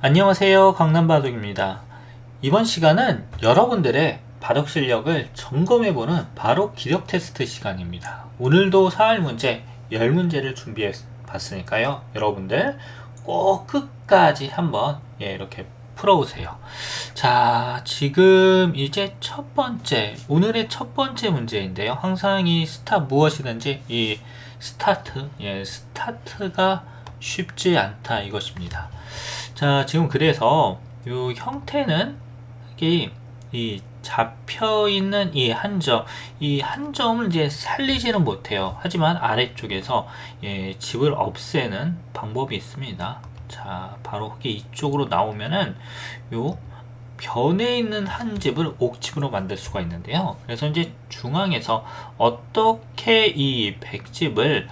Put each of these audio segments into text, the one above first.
안녕하세요 강남바둑입니다. 이번 시간은 여러분들의 바둑 실력을 점검해보는 바로 기력 테스트 시간입니다. 오늘도 사활 문제 10문제를 준비해 봤으니까요. 여러분들 꼭 끝까지 한번 예, 이렇게 풀어보세요. 자 지금 이제 첫 번째 오늘의 첫 번째 문제인데요. 항상 이 스타 무엇이든지 이 스타트 예, 스타트가 쉽지 않다 이것입니다 자, 지금 그래서 요 형태는 이게 이 잡혀 있는 이 한 점, 이 한 점을 이제 살리지는 못해요. 하지만 아래쪽에서 예, 집을 없애는 방법이 있습니다. 자, 바로 이쪽으로 나오면은 요 변에 있는 한 집을 옥집으로 만들 수가 있는데요. 그래서 이제 중앙에서 어떻게 이 백집을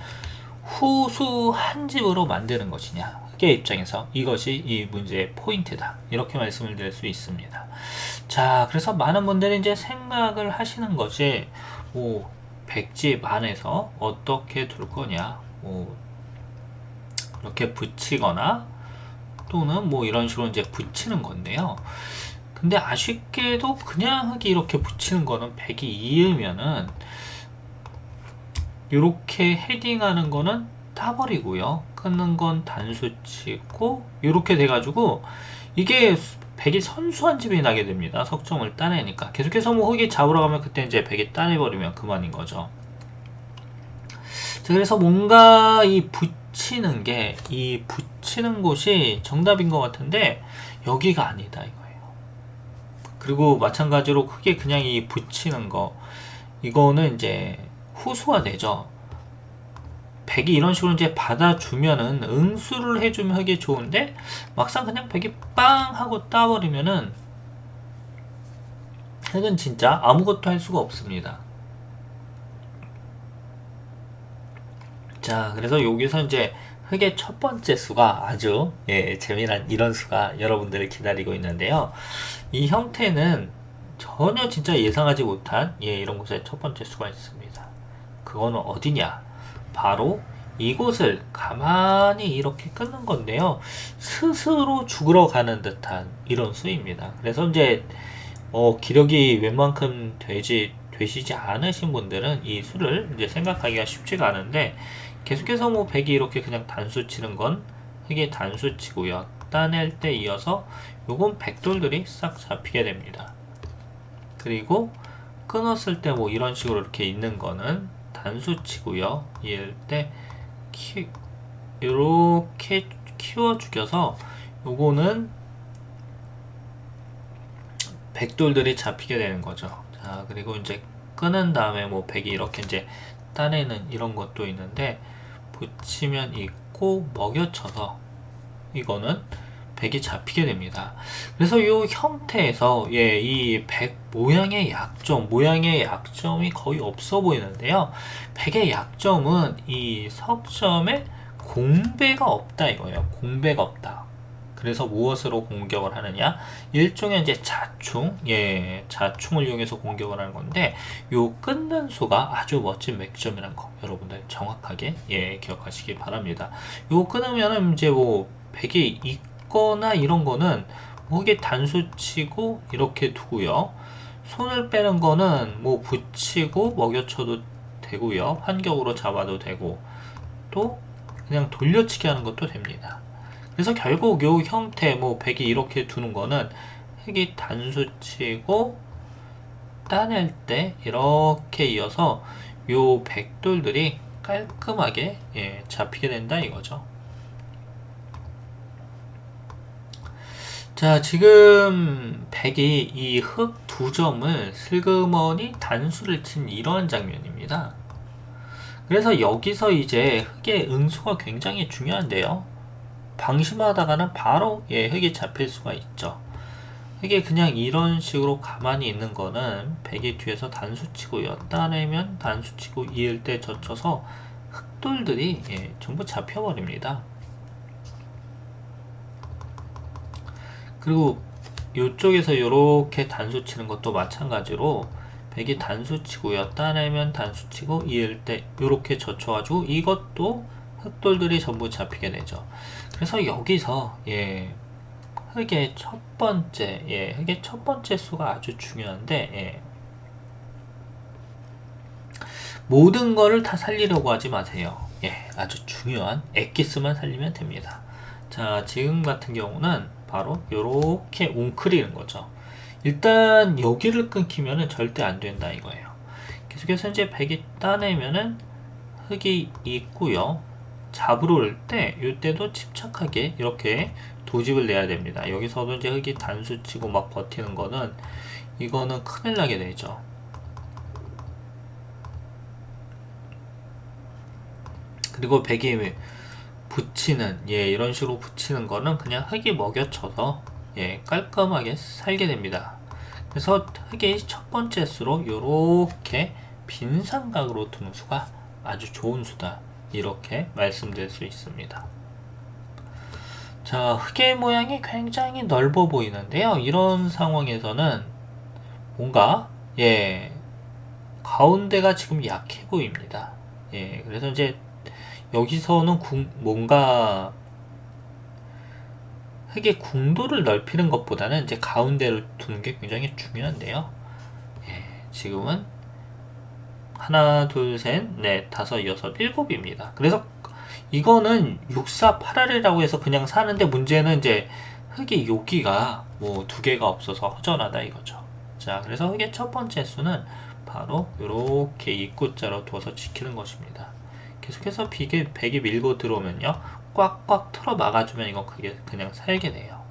후수 한 집으로 만드는 것이냐. 학계 입장에서 이것이 이 문제의 포인트다. 이렇게 말씀을 드릴 수 있습니다. 자, 그래서 많은 분들이 이제 생각을 하시는 것이, 오, 백집 안에서 어떻게 둘 거냐, 오, 이렇게 붙이거나, 또는 뭐 이런 식으로 이제 붙이는 건데요. 근데 아쉽게도 그냥 이렇게 붙이는 거는 백이 이으면은, 이렇게 헤딩하는 거는 따버리고요. 끊는 건 단수치고 이렇게 돼가지고 이게 백이 선수한 집이 나게 됩니다. 석점을 따내니까 계속해서 뭐 흙이 잡으러 가면 그때 이제 백이 따내버리면 그만인 거죠. 자, 그래서 뭔가 이 붙이는 게 이 붙이는 곳이 정답인 것 같은데 여기가 아니다 이거예요. 그리고 마찬가지로 크게 그냥 이 붙이는 거 이거는 이제 후수가 되죠. 백이 이런 식으로 이제 받아주면은 응수를 해주면 하기 좋은데 막상 그냥 백이 빵 하고 따버리면은 핵은 진짜 아무것도 할 수가 없습니다. 자, 그래서 여기서 이제 흑의 첫 번째 수가 아주 예, 재미난 이런 수가 여러분들을 기다리고 있는데요. 이 형태는 전혀 진짜 예상하지 못한 예, 이런 곳에 첫 번째 수가 있습니다. 그거는 어디냐? 바로 이곳을 가만히 이렇게 끊는 건데요. 스스로 죽으러 가는 듯한 이런 수입니다. 그래서 이제 어, 기력이 웬만큼 되지 되시지 않으신 분들은 이 수를 이제 생각하기가 쉽지가 않은데 계속해서 뭐 백이 이렇게 그냥 단수 치는 건 흑의 단수 치고요. 따낼 때 이어서 요건 백돌들이 싹 잡히게 됩니다. 그리고 끊었을 때 뭐 이런 식으로 이렇게 있는 거는 단수 치고요. 이럴 때 키, 이렇게 키워 죽여서 요거는 백돌들이 잡히게 되는 거죠. 자, 그리고 이제 끊은 다음에 뭐 백이 이렇게 이제 따내는 이런 것도 있는데 붙이면 있고 먹여쳐서 이거는 백이 잡히게 됩니다. 그래서 이 형태에서 예, 이 백 모양의 약점, 모양의 약점이 거의 없어 보이는데요. 백의 약점은 이 석점에 공배가 없다 이거예요. 공배가 없다. 그래서 무엇으로 공격을 하느냐? 일종의 이제 자충, 예, 자충을 이용해서 공격을 하는 건데, 요 끊는 수가 아주 멋진 맥점이라는 거, 여러분들 정확하게, 예, 기억하시기 바랍니다. 요 끊으면은 이제 뭐, 백이 있거나 이런 거는, 뭐 이게 단수치고 이렇게 두고요. 손을 빼는 거는 뭐 붙이고 먹여쳐도 되고요. 환격으로 잡아도 되고, 또 그냥 돌려치기 하는 것도 됩니다. 그래서 결국 요 형태 뭐 백이 이렇게 두는 거는 획이 단수치고 따낼 때 이렇게 이어서 요 백돌들이 깔끔하게 예, 잡히게 된다 이거죠. 자 지금 백이 이 흙 두 점을 슬그머니 단수를 친 이러한 장면입니다. 그래서 여기서 이제 흙의 응수가 굉장히 중요한데요. 방심하다가는 바로 예, 흙이 잡힐 수가 있죠. 흙이 그냥 이런 식으로 가만히 있는 거는 백이 뒤에서 단수치고요. 따내면 단수치고 이을 때 젖혀서 흙돌들이 예, 전부 잡혀버립니다. 그리고 이쪽에서 이렇게 단수 치는 것도 마찬가지로 백이 단수 치고요. 따내면 단수 치고 이을 때 이렇게 젖혀가지고 이것도 흑돌들이 전부 잡히게 되죠. 그래서 여기서 예 흙의 첫 번째, 예, 흙의 첫 번째 수가 아주 중요한데, 예. 모든 거를 다 살리려고 하지 마세요. 예, 아주 중요한 엑기스만 살리면 됩니다. 자, 지금 같은 경우는 바로 이렇게 웅크리는 거죠. 일단 여기를 끊기면은 절대 안 된다 이거예요. 계속해서 이제 백이 따내면은 흙이 있고요. 잡으러 올 때, 이때도 침착하게 이렇게 도집을 내야 됩니다. 여기서도 이제 흙이 단수 치고 막 버티는 거는 이거는 큰일 나게 되죠. 그리고 백이 붙이는 예 이런 식으로 붙이는 거는 그냥 흙이 먹여쳐서 예 깔끔하게 살게 됩니다. 그래서 흙의 첫 번째 수로 이렇게 빈 삼각으로 두는 수가 아주 좋은 수다 이렇게 말씀드릴 수 있습니다. 자 흙의 모양이 굉장히 넓어 보이는데요. 이런 상황에서는 뭔가 예 가운데가 지금 약해 보입니다. 예 그래서 이제 여기서는 궁, 뭔가 흙의 궁도를 넓히는 것보다는 이제 가운데를 두는 게 굉장히 중요한데요. 예, 지금은 하나, 둘, 셋, 넷, 다섯, 여섯, 일곱입니다. 그래서 이거는 64, 8알이라고 해서 그냥 사는데 문제는 이제 흙의 여기가 뭐 두 개가 없어서 허전하다 이거죠. 자, 그래서 흙의 첫 번째 수는 바로 이렇게 입구자로 둬서 지키는 것입니다. 계속해서 비계, 백이 밀고 들어오면요. 꽉꽉 틀어 막아주면 이건 그게 그냥 살게 돼요.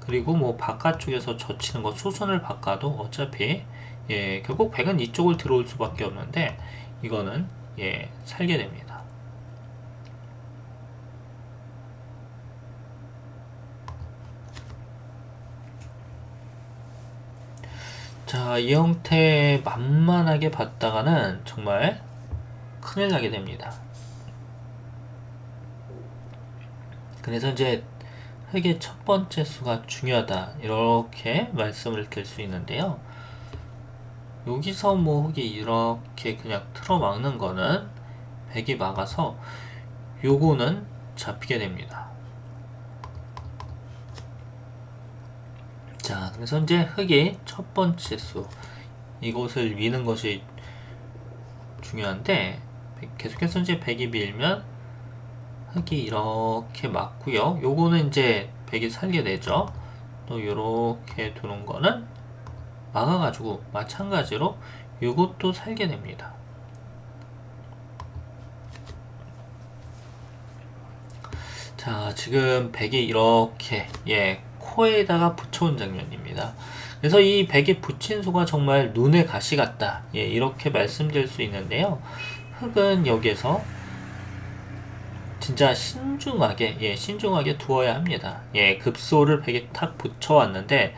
그리고 뭐 바깥쪽에서 젖히는 거 수순을 바꿔도 어차피 예, 결국 백은 이쪽을 들어올 수밖에 없는데 이거는 예, 살게 됩니다. 자, 이 형태 만만하게 봤다가는 정말 큰일 나게 됩니다. 그래서 이제 흙의 첫 번째 수가 중요하다 이렇게 말씀을 드릴 수 있는데요. 여기서 뭐 흙이 이렇게 그냥 틀어막는 거는 백이 막아서 요거는 잡히게 됩니다. 자, 그래서 이제 흙의 첫 번째 수 이곳을 미는 것이 중요한데 계속해서 이제 백이 밀면 흙이 이렇게 맞고요. 요거는 이제 백이 살게 되죠. 또 이렇게 두는 거는 막아가지고 마찬가지로 요것도 살게 됩니다. 자, 지금 백이 이렇게 예 코에다가 붙여온 장면입니다. 그래서 이 백이 붙인 수가 정말 눈의 가시 같다. 예, 이렇게 말씀드릴 수 있는데요. 흙은 여기에서 진짜 신중하게 예 신중하게 두어야 합니다. 예 급소를 벽에 탁 붙여왔는데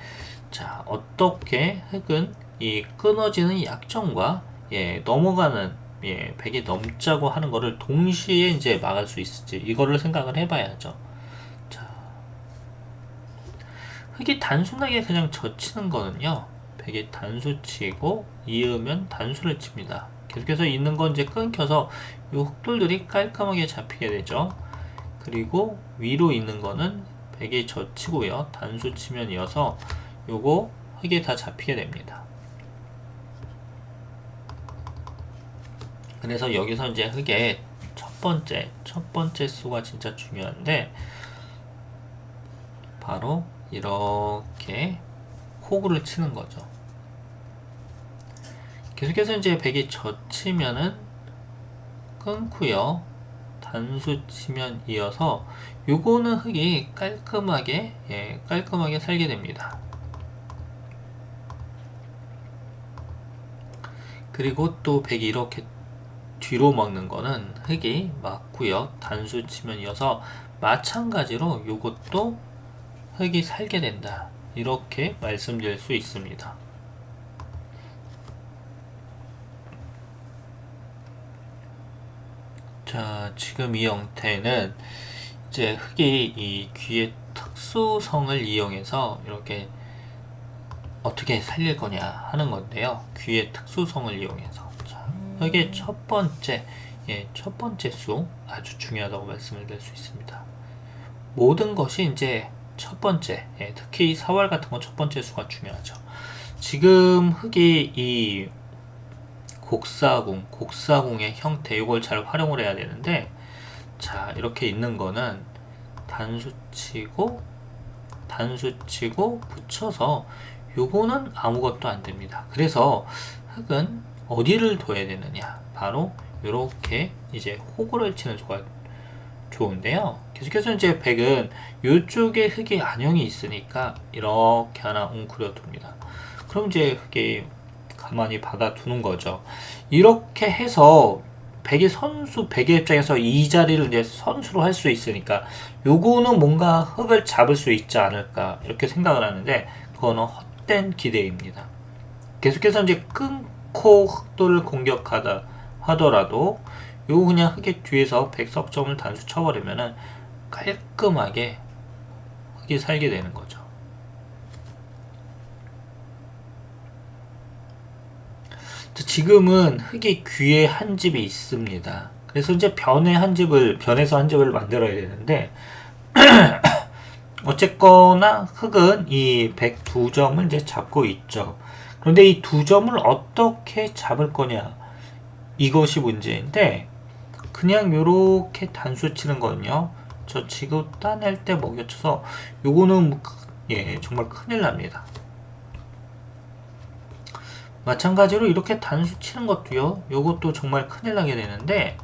자 어떻게 흙은 이 끊어지는 약점과 예 넘어가는 예 백이 넘자고 하는 거를 동시에 이제 막을 수 있을지 이거를 생각을 해봐야죠. 자 흙이 단순하게 그냥 젖히는 거는요 백이 단수 치고 이으면 단수를 칩니다. 계속해서 있는 건 이제 끊겨서 이 흑돌들이 깔끔하게 잡히게 되죠. 그리고 위로 있는 거는 백이 젖히고요. 단수 치면 이어서 요거 흙에 다 잡히게 됩니다. 그래서 여기서 이제 흙의 첫 번째, 첫 번째 수가 진짜 중요한데, 바로 이렇게 호구를 치는 거죠. 계속해서 이제 백이 젖히면은 끊고요. 단수 치면 이어서 요거는 흙이 깔끔하게 예, 깔끔하게 살게 됩니다. 그리고 또 백이 이렇게 뒤로 먹는 거는 흙이 맞고요. 단수 치면 이어서 마찬가지로 요것도 흙이 살게 된다. 이렇게 말씀드릴 수 있습니다. 자, 지금 이 형태는 이제 흙이 이 귀의 특수성을 이용해서 이렇게 어떻게 살릴 거냐 하는 건데요. 귀의 특수성을 이용해서. 자, 흙의 첫 번째, 예, 첫 번째 수 아주 중요하다고 말씀을 드릴 수 있습니다. 모든 것이 이제 첫 번째, 예, 특히 사활 같은 건 첫 번째 수가 중요하죠. 지금 흙이 이 곡사궁, 곡사궁의 형태 이걸 잘 활용을 해야 되는데 자 이렇게 있는 거는 단수 치고 단수 치고 붙여서 요거는 아무것도 안 됩니다. 그래서 흙은 어디를 둬야 되느냐 바로 이렇게 이제 호구를 치는 수가 좋은데요. 계속해서 이제 백은 이쪽에 흙이 안형이 있으니까 이렇게 하나 웅크려 둡니다. 그럼 이제 흙이 가만히 받아두는 거죠. 이렇게 해서 백의 선수, 백의 입장에서 이 자리를 이제 선수로 할 수 있으니까 요거는 뭔가 흙을 잡을 수 있지 않을까 이렇게 생각을 하는데 그거는 헛된 기대입니다. 계속해서 이제 끊고 흑도를 공격하다 하더라도 요거 그냥 흙의 뒤에서 백석점을 단수 쳐버리면은 깔끔하게 흙이 살게 되는 거죠. 자, 지금은 흙이 귀에 한 집이 있습니다. 그래서 이제 변에 한 집을 변에서 한 집을 만들어야 되는데 어쨌거나 흙은 이 102점을 이제 잡고 있죠. 그런데 이 두 점을 어떻게 잡을 거냐 이것이 문제인데 그냥 요렇게 단수 치는 거는요. 저 지금 따낼 때 먹여쳐서 요거는 뭐 크- 예 정말 큰일 납니다. 마찬가지로 이렇게 단수 치는 것도요. 요것도 정말 큰일 나게 되는데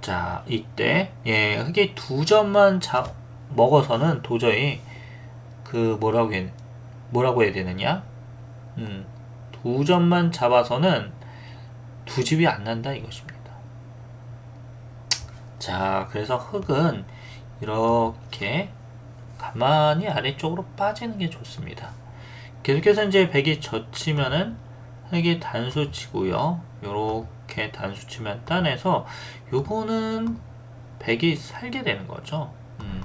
자 이때 예 흙이 두 점만 잡 먹어서는 도저히 그 뭐라고 해 뭐라고 해야 되느냐 음 두 점만 잡아서는 두 집이 안 난다 이것입니다. 자 그래서 흙은 이렇게 가만히 아래쪽으로 빠지는 게 좋습니다. 계속해서 이제 백이 젖히면은 흙이 단수 치고요. 요렇게 단수 치면 따내서 요거는 백이 살게 되는 거죠. 음.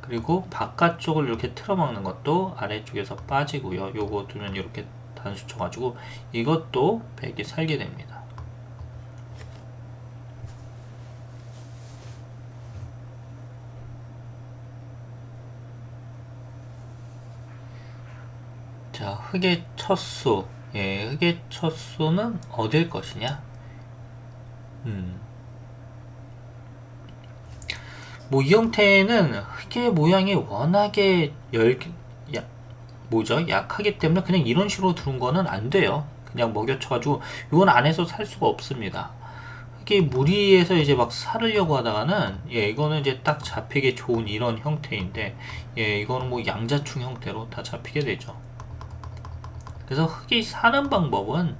그리고 바깥쪽을 이렇게 틀어막는 것도 아래쪽에서 빠지고요. 요거 두면 이렇게 단수 쳐가지고 이것도 백이 살게 됩니다. 자, 흙의 첫 수. 예, 흙의 첫 수는 어딜 것이냐? 음. 뭐, 이 형태는 흙의 모양이 워낙에 열, 야, 뭐죠? 약하기 때문에 그냥 이런 식으로 두는 거는 안 돼요. 그냥 먹여쳐가지고, 이건 안에서 살 수가 없습니다. 흙이 무리해서 이제 막 살으려고 하다가는, 예, 이거는 이제 딱 잡히기 좋은 이런 형태인데, 예, 이거는 뭐 양자충 형태로 다 잡히게 되죠. 그래서 흙이 사는 방법은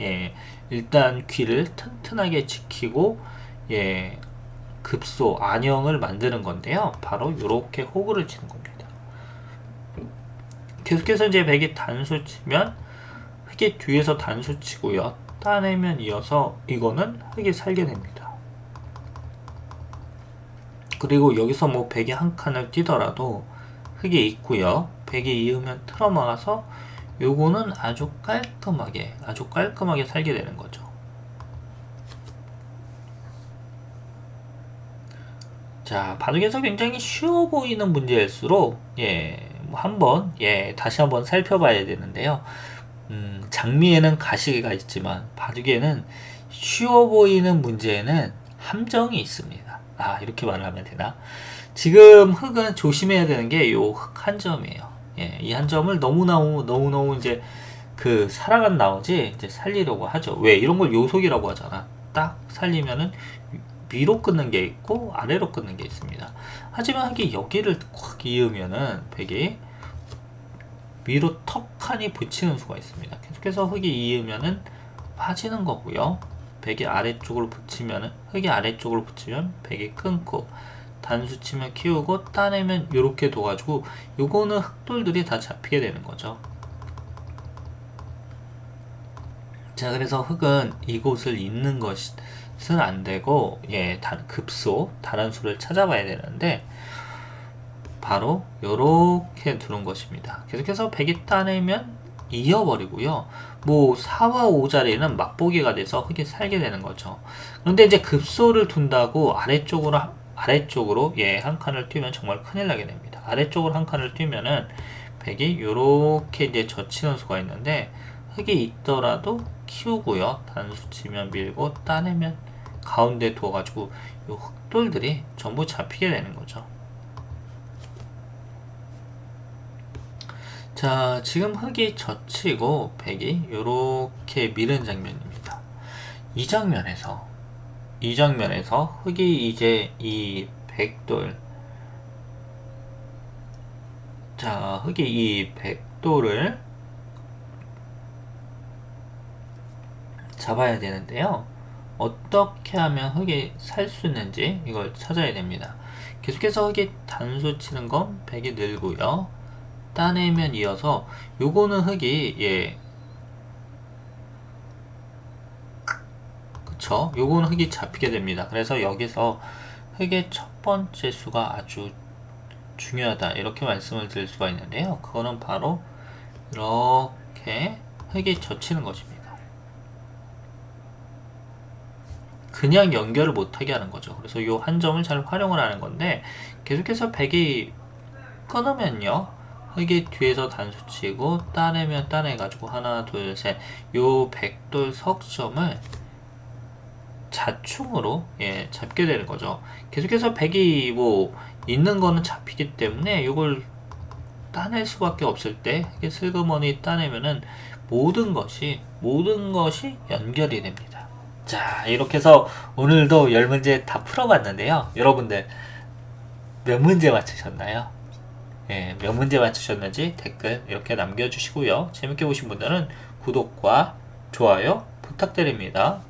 예, 일단 귀를 튼튼하게 지키고 예, 급소 안형을 만드는 건데요. 바로 이렇게 호구를 치는 겁니다. 계속해서 이제 백이 단수 치면 흙이 뒤에서 단수 치고요. 따내면 이어서 이거는 흙이 살게 됩니다. 그리고 여기서 뭐 백이 한 칸을 뛰더라도 흙이 있고요. 백이 이으면 틀어 막아서 요거는 아주 깔끔하게 아주 깔끔하게 살게 되는 거죠. 자, 바둑에서 굉장히 쉬워 보이는 문제일수록 예, 뭐 한번 예, 다시 한번 살펴봐야 되는데요. 음, 장미에는 가시가 있지만 바둑에는 쉬워 보이는 문제에는 함정이 있습니다. 아, 이렇게 말을 하면 되나? 지금 흙은 조심해야 되는 게 요 흙 한 점이에요. 예, 이 한 점을 너무너무 너무너무 이제 그 살아간 나머지 이제 살리려고 하죠. 왜 이런 걸 요속이라고 하잖아. 딱 살리면은 위로 끊는 게 있고 아래로 끊는 게 있습니다. 하지만 이게 여기를 꽉 이으면은 백이 위로 턱하니 붙이는 수가 있습니다. 계속해서 흙이 이으면은 빠지는 거고요. 백이 아래쪽으로 붙이면은 흙이 아래쪽으로 붙이면 백이 끊고 단수 치면 키우고 따내면 이렇게 둬가지고 요거는 흑돌들이 다 잡히게 되는 거죠. 자 그래서 흙은 이곳을 잇는 것은 안 되고 예 단, 급소 다른 수를 찾아봐야 되는데 바로 요렇게 두는 것입니다. 계속해서 100이 따내면 이어버리고요. 뭐 4와 5 자리는 맛보기가 돼서 흙이 살게 되는 거죠. 그런데 이제 급소를 둔다고 아래쪽으로 아래쪽으로 예 한 칸을 띄우면 정말 큰일 나게 됩니다. 아래쪽으로 한 칸을 띄면은 백이 요렇게 이제 젖히는 수가 있는데 흙이 있더라도 키우고요. 단수 치면 밀고 따내면 가운데 두어가지고 요 흙돌들이 전부 잡히게 되는 거죠. 자, 지금 흙이 젖히고 백이 요렇게 밀은 장면입니다. 이 장면에서 이 장면에서 흙이 이제 이 백돌 자, 흙이 이 백돌을 잡아야 되는데요. 어떻게 하면 흙이 살 수 있는지 이걸 찾아야 됩니다. 계속해서 흙이 단수 치는 건 백이 늘고요. 따내면 이어서 요거는 흙이 예 그쵸 요거는 흙이 잡히게 됩니다. 그래서 여기서 흙의 첫 번째 수가 아주 중요하다. 이렇게 말씀을 드릴 수가 있는데요. 그거는 바로 이렇게 흙이 젖히는 것입니다. 그냥 연결을 못하게 하는 거죠. 그래서 요한 점을 잘 활용을 하는 건데 계속해서 백이 끊으면요. 흙이 뒤에서 단수 치고 따내면 따내가지고 하나 둘 셋 요 백돌 석점을 자충으로 예, 잡게 되는 거죠. 계속해서 백이 뭐 있는 거는 잡히기 때문에 이걸 따낼 수밖에 없을 때 슬그머니 따내면은 모든 것이 모든 것이 연결이 됩니다. 자 이렇게 해서 오늘도 열 문제 다 풀어봤는데요. 여러분들 몇 문제 맞추셨나요? 예, 몇 문제 맞추셨는지 댓글 이렇게 남겨주시고요. 재밌게 보신 분들은 구독과 좋아요 부탁드립니다.